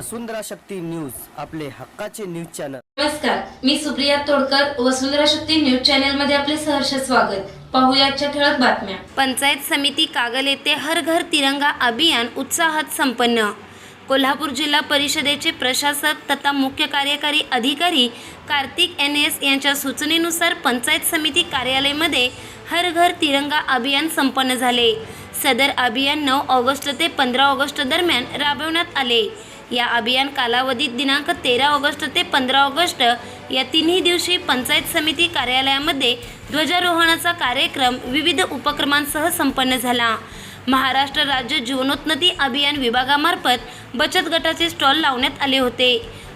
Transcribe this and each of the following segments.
वसुंधरा Shakti news आपले हक्काचे news channel. नमस्कार मी सुप्रिया तोडकर वसुंधरा शक्ती न्यूज चॅनलमध्ये आपले सहर्ष स्वागत. पाहूया आजच्या ठळक बातम्या. पंचायत समिती कागल येथे हर घर तिरंगा अभियान उत्साहात संपन्न. कोल्हापूर जिल्हा परिषदेचे प्रशासक तथा मुख्य कार्यकारी अधिकारी कार्तिक एन एस यांच्या सूचनेनुसार पंचायत समिती कार्यालयामध्ये हर घर तिरंगा अभियान संपन्न झाले. सदर अभियान नऊ ऑगस्ट ते पंधरा ऑगस्ट दरम्यान राबवण्यात आले. या अभियान कालावधीत दिनांक तेरा ऑगस्ट ते पंधरा ऑगस्ट या तिन्ही दिवशी पंचायत समिती कार्यालयामध्ये ध्वजारोहणाचा कार्यक्रम विविध उपक्रमांसह संपन्न झाला. महाराष्ट्र राज्य जीवनोन्नती अभियान विभागामार्फत बचत गटाचे स्टॉल लावण्यात आले होते.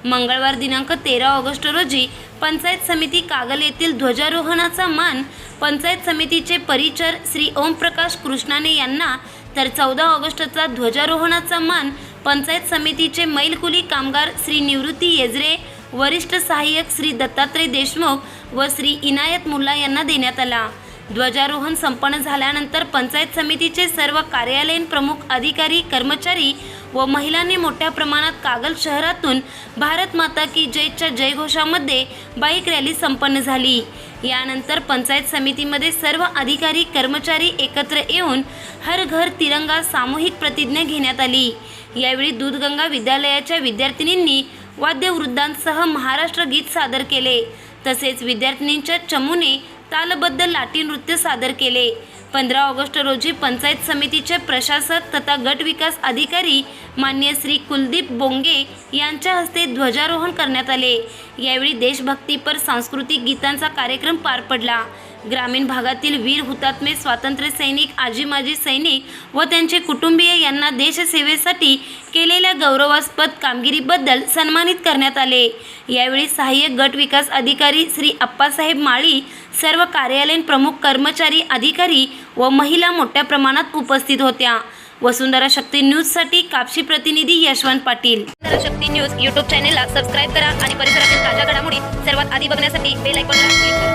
मंगळवार दिनांक तेरा ऑगस्ट रोजी पंचायत समिती कागल येथील ध्वजारोहणाचा मान पंचायत समितीचे परिचर श्री ओमप्रकाश कृष्णाने यांना तर चौदा ऑगस्टचा ध्वजारोहणाचा मान पंचायत समितीचे मैलकुली कामगार श्री निवृत्ती येजरे वरिष्ठ सहाय्यक श्री दत्तात्रय देशमुख व श्री इनायत मुल्ला यांना देण्यात आला. ध्वजारोहण संपन्न झाल्यानंतर पंचायत समितीचे सर्व कार्यालयीन प्रमुख अधिकारी कर्मचारी व महिलांनी मोठ्या प्रमाणात कागल शहरातून भारत माता की जयच्या जयघोषामध्ये बाईक रॅली संपन्न झाली. यानंतर पंचायत समितीमध्ये सर्व अधिकारी कर्मचारी एकत्र येऊन हर घर तिरंगा सामूहिक प्रतिज्ञा घेण्यात आली. यावेळी दूधगंगा विद्यालयाच्या विद्यार्थिनींनी वाद्यवृद्धांसह महाराष्ट्र गीत सादर केले. तसेच विद्यार्थिनींच्या चमूने तालबद्ध लाठी नृत्य सादर केले. पंधरा ऑगस्ट रोजी पंचायत समितीचे प्रशासक तथा गट विकास अधिकारी मान्य श्री कुलदीप बोंगे यांच्या हस्ते ध्वजारोहण करण्यात आले. यावेळी देशभक्तीपर सांस्कृतिक गीतांचा कार्यक्रम पार पडला. ग्रामीण भागातील वीर हुतात्मे स्वातंत्र्य सैनिक आजी माजी सैनिक व त्यांचे कुटुंबीय यांना देशसेवेसाठी केलेल्या गौरवास्पद कामगिरीबद्दल सन्मानित करण्यात आले. यावेळी सहाय्यक गट विकास अधिकारी श्री अप्पासाहेब माळी सर्व कार्यालयीन प्रमुख कर्मचारी अधिकारी व महिला मोठ्या प्रमाणात उपस्थित होत्या. वसुंधरा शक्ती न्यूजसाठी कापशी प्रतिनिधी यशवंत पाटील. वसुंधरा शक्ती न्यूज यूट्यूब चॅनेलला सबस्क्राईब करा आणि परिसरातील ताज्या घडामोडी सर्वात आधी बघण्यासाठी बेल आयकॉनला क्लिक करा.